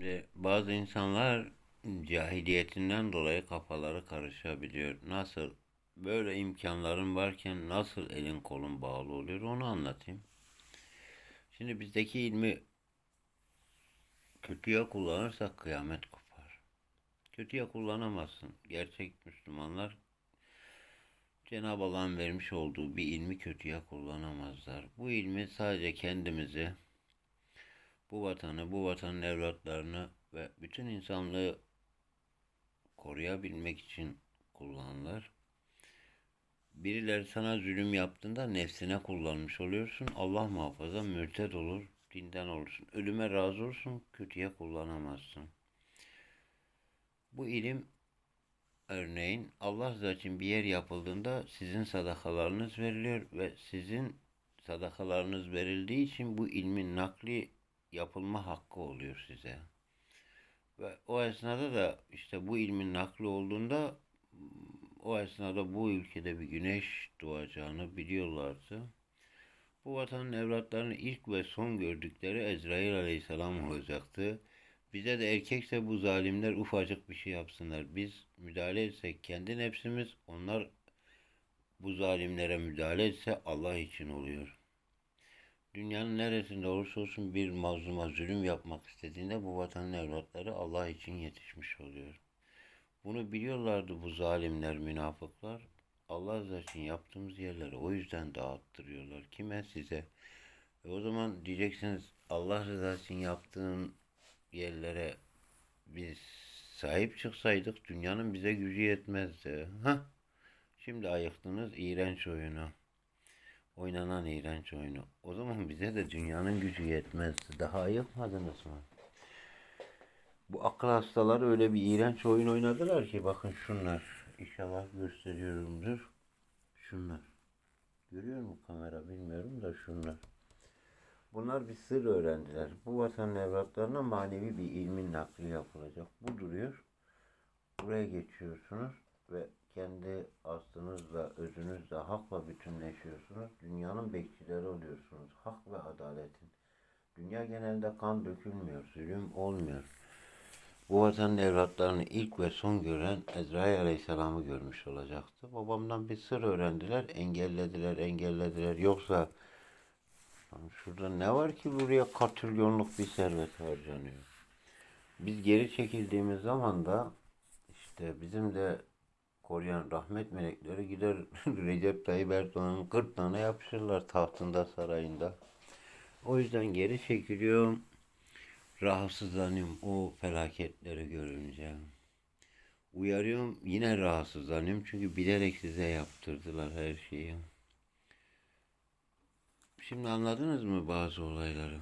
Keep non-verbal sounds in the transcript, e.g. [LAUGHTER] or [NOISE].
Ve bazı insanlar cahiliyetinden dolayı kafaları karışabiliyor. Nasıl böyle imkanların varken nasıl elin kolun bağlı oluyor onu anlatayım. Şimdi bizdeki ilmi kötüye kullanırsak kıyamet kopar. Kötüye kullanamazsın. Gerçek Müslümanlar Cenab-ı Allah'ın vermiş olduğu bir ilmi kötüye kullanamazlar. Bu ilmi sadece kendimizi, bu vatanı, bu vatanın evlatlarını ve bütün insanlığı koruyabilmek için kullanırlar. Birileri sana zulüm yaptığında nefsine kullanmış oluyorsun. Allah muhafaza mürted olur, dinden olursun. Ölüme razı olursun, kötüye kullanamazsın. Bu ilim örneğin Allah rızası için bir yer yapıldığında sizin sadakalarınız veriliyor ve sizin sadakalarınız verildiği için bu ilmin nakli yapılma hakkı oluyor size. Ve o esnada da işte bu ilmin nakli olduğunda o esnada bu ülkede bir güneş doğacağını biliyorlardı. Bu vatanın evlatlarını ilk ve son gördükleri Ezrail aleyhisselam olacaktı. Bize de erkekse bu zalimler ufacık bir şey yapsınlar. Biz müdahale etsek kendi nefsimiz, onlar bu zalimlere müdahale etse Allah için oluyor. Dünyanın neresinde olursa olsun bir mazluma zulüm yapmak istediğinde bu vatanın evlatları Allah için yetişmiş oluyor. Bunu biliyorlardı bu zalimler, münafıklar. Allah rızası için yaptığımız yerleri o yüzden dağıttırıyorlar. Kime? Size. E o zaman diyeceksiniz Allah rızası için yaptığın yerlere biz sahip çıksaydık dünyanın bize gücü yetmezdi. Hah. Şimdi ayıktınız iğrenç oyunu. Oynanan iğrenç oyunu. O zaman bize de dünyanın gücü yetmezdi. Daha ayıkmadınız mı? Bu akıl hastaları öyle bir iğrenç oyun oynadılar ki bakın şunlar. İnşallah gösteriyorumdur. Şunlar. Görüyor mu kamera bilmiyorum da şunlar. Bunlar bir sır öğrendiler. Bu vatanın evlatlarına manevi bir ilmin nakli yapılacak. Bu duruyor. Buraya geçiyorsunuz ve kendi aslınızla, özünüzle, hakla bütünleşiyorsunuz. Dünyanın bekçileri oluyorsunuz. Hak ve adaletin. Dünya genelinde kan dökülmüyor, zulüm olmuyor. Bu vatanın evlatlarını ilk ve son gören Ezrail Aleyhisselam'ı görmüş olacaktı. Babamdan bir sır öğrendiler, engellediler, engellediler. Yoksa şurada ne var ki buraya katrilyonluk bir servet harcanıyor. Biz geri çekildiğimiz zaman da işte bizim de koruyan rahmet melekleri gider [LAUGHS] Recep Tayyip Erdoğan'ın gırtlağına yapışırlar tahtında sarayında. O yüzden geri çekiliyorum. Rahatsızlanıyorum o felaketleri görünce. Uyarıyorum yine rahatsızlanıyorum çünkü bilerek size yaptırdılar her şeyi. Şimdi anladınız mı bazı olayları?